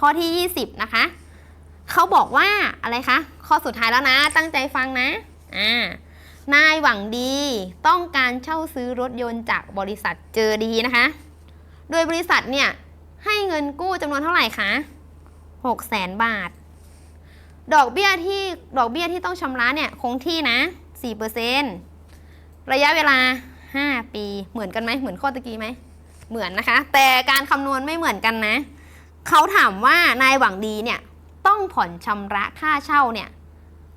ข้อที่ 20 นะคะ เขาบอกว่าอะไรคะ ข้อสุดท้ายแล้วนะ ตั้งใจฟังนะ อ่า นายหวังดีต้องการเช่าซื้อรถยนต์จากบริษัทเจอดีนะคะ โดยบริษัทเนี่ย ให้เงินกู้จำนวนเท่าไหร่คะ6แสนบาท ดอกเบี้ยที่ดอกเบี้ยที่ต้องชำระเนี่ยคงที่นะ 4%ระยะเวลา 5 ปี เหมือนกันไหมเหมือนข้อตะกี้ไหม เหมือนนะคะ แต่การคำนวณไม่เหมือนกันนะ เขาถามว่านายหวังดีเนี่ยต้องผ่อนชำระค่าเช่าเนี่ย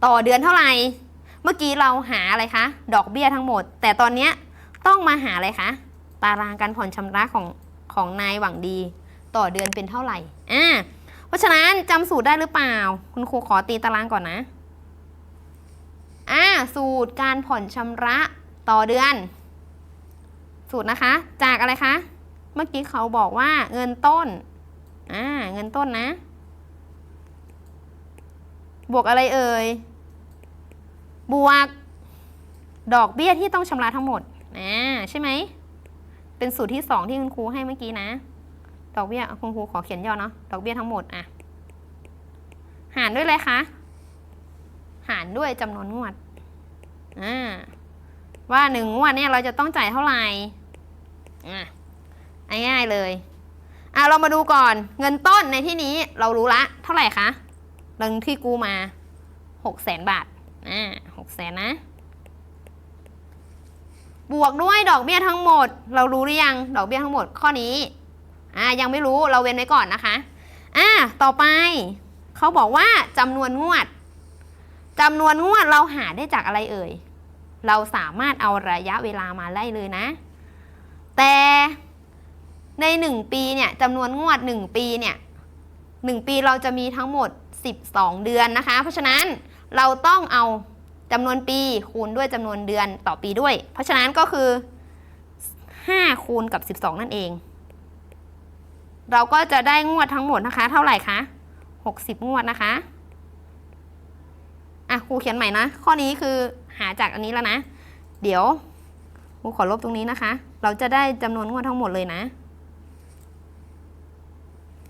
ต่อเดือนเท่าไหร่ เมื่อกี้เราหาอะไรคะ ดอกเบี้ยทั้งหมด แต่ตอนเนี้ต้องมาหาอะไรคะตารางการผ่อนชำระของของนายหวังดี ต่อเดือนเป็นเท่าไหร่อ่าเพราะฉะนั้นจำสูตรได้หรือเปล่า คุณครูขอตีตารางก่อนนะอ่าสูตรการผ่อนชำระต่อเดือน สูตรนะคะ จากอะไรคะ เมื่อกี้เขาบอกว่าเงินต้น อ่าเงินต้นนะ บวกอะไรเอ่ย บวก ดอกเบี้ยที่ต้องชำระทั้งหมดอ่าใช่ไหม เป็นสูตรที่สองที่คุณครูให้เมื่อกี้นะ ดอกเบี้ยคุณครูขอเขียนย่อเนาะ ดอกเบี้ยทั้งหมดอะ หารด้วยอะไรคะ หารด้วยจำนวนงวด อ่า ว่าหนึ่งงวดเนี่ยเราจะต้องจ่ายเท่าไหร่ อะง่ายๆเลย อะเรามาดูก่อนเงินต้นในที่นี้เรารู้ละ เท่าไหร่คะเงินที่กู้มาหกแสนบาทอ่าหกแสนนะ บวกด้วยดอกเบี้ยทั้งหมด เรารู้หรือยังดอกเบี้ยทั้งหมดข้อนี้อ่ายังไม่รู้เราเว้นไว้ก่อนนะคะอ่าต่อไปเขาบอกว่าจำนวนงวดจำนวนงวดเราหาได้จากอะไรเอ่ยเราสามารถเอาระยะเวลามาไล่เลยนะ แต่ ใน 1 ปีเนี่ยจำนวนงวด 1 ปีเนี่ย1ปีเราจะมีทั้งหมด 12 เดือนนะคะ เพราะฉะนั้นเราต้องเอาจำนวนปีคูณด้วยจำนวนเดือนต่อปีด้วย เพราะฉะนั้นก็คือ 5 คูณกับ 12 นั่นเอง เราก็จะได้งวดทั้งหมดนะคะ เท่าไหร่คะ 60 งวดนะคะ อะครูเขียนใหม่นะ ข้อนี้คือหาจากอันนี้แล้วนะ เดี๋ยวครูขอลบตรงนี้นะคะ เราจะได้จำนวนงวดทั้งหมดเลยนะ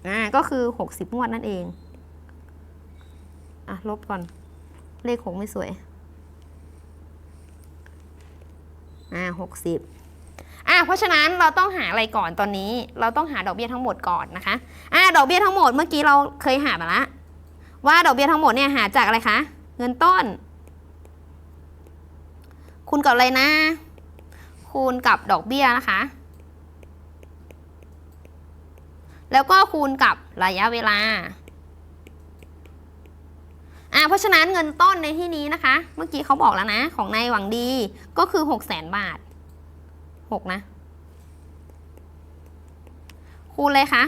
อ่าก็คือ 60งวดนั่นเอง อะ ลบก่อน เลขหกไม่สวย อ่า60อะเพราะฉะนั้นเราต้องหาอะไรก่อนตอนนี้ เราต้องหาดอกเบี้ยทั้งหมดก่อนนะคะอ่าดอกเบี้ยทั้งหมดเมื่อกี้เราเคยหามาละว่าดอกเบี้ยทั้งหมดเนี่ยหาจากอะไรคะ เงินต้น คูณกับอะไรนะ คูณกับดอกเบี้ยนะคะ แล้วก็คูณกับระยะเวลาอ่าเพราะฉะนั้นเงินต้นในที่นี้นะคะ เมื่อกี้เขาบอกแล้วนะ ของนายหวังดีก็คือ6 0 0 0 0 0บาท6นะ คูณเลยคะ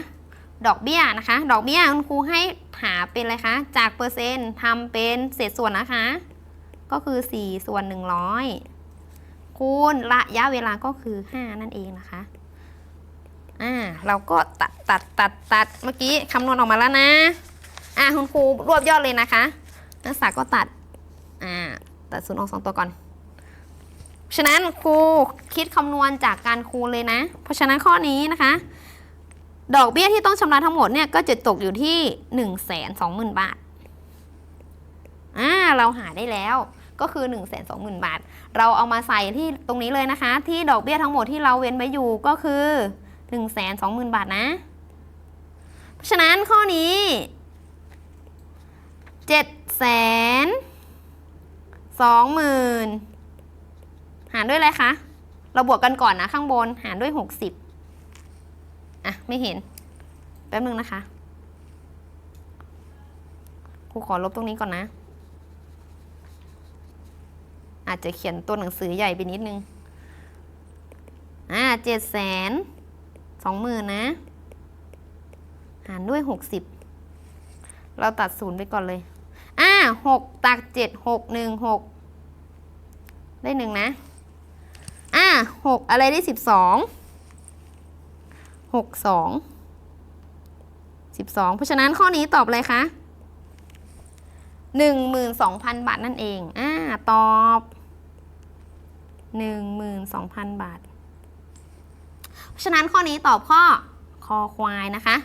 ดอกเบี้ยนะคะ ดอกเบี้ยคุณครูให้หาเป็นอะไรคะ จากเปอร์เซ็นต์ทำเป็นเศษส่วนนะคะ ก็คือ 4 ส่วน 100 คูณระยะเวลาก็คือ 5 นั่นเองนะคะ อ่าเราก็ตัดตัดตัดตัดเมื่อกี้คำนวณออกมาแล้วนะอ่าคุณครูรวบยอดเลยนะคะนักศึกษาก็ตัดอ่าตัดศูนย์ออกสองตัวก่อน ฉะนั้นครูคิดคำนวณจากการคูณเลยนะ เพราะฉะนั้นข้อนี้นะคะ ดอกเบี้ยที่ต้องชำระทั้งหมดเนี่ยก็จะตกอยู่ที่1นึ่งแสนสองหมื่นบาทอ่าเราหาได้แล้วก็คือ1นึ่งแสนสองหมื่นบาท เราเอามาใส่ที่ตรงนี้เลยนะคะ ที่ดอกเบี้ยทั้งหมดที่เราเว้นไว้อยู่ก็คือ 1นึ่งแสนสองหมื่นบาทนะ เพราะฉะนั้นข้อนี้7จ็ดแสนสองหมื่นหารด้วยอะไรคะ เราบวกกันก่อนนะข้างบนหารด้วย 60อะไม่เห็น แป๊บนึงนะคะครูขอลบตรงนี้ก่อนนะ อาจจะเขียนตัวหนังสือใหญ่ไปนิดนึง อ่าเจ็ดแสน สองหมื่นนะ หารด้วยหกสิบเราตัดศูนย์ไปก่อนเลย อ่าหกตักเจ็ดหกหนึ่งหกได้หนึ่งนะ อ่าหกอะไรได้สิบสองหกสองสิบสองเพราะฉะนั้นข้อนี้ตอบเลยคะหนึ่งหมื่นสองพันบาทนั่นเอง อ่า ตอบหนึ่งหมื่นสองพันบาท ฉะนั้นข้อนี้ตอบข้อคอควายนะคะ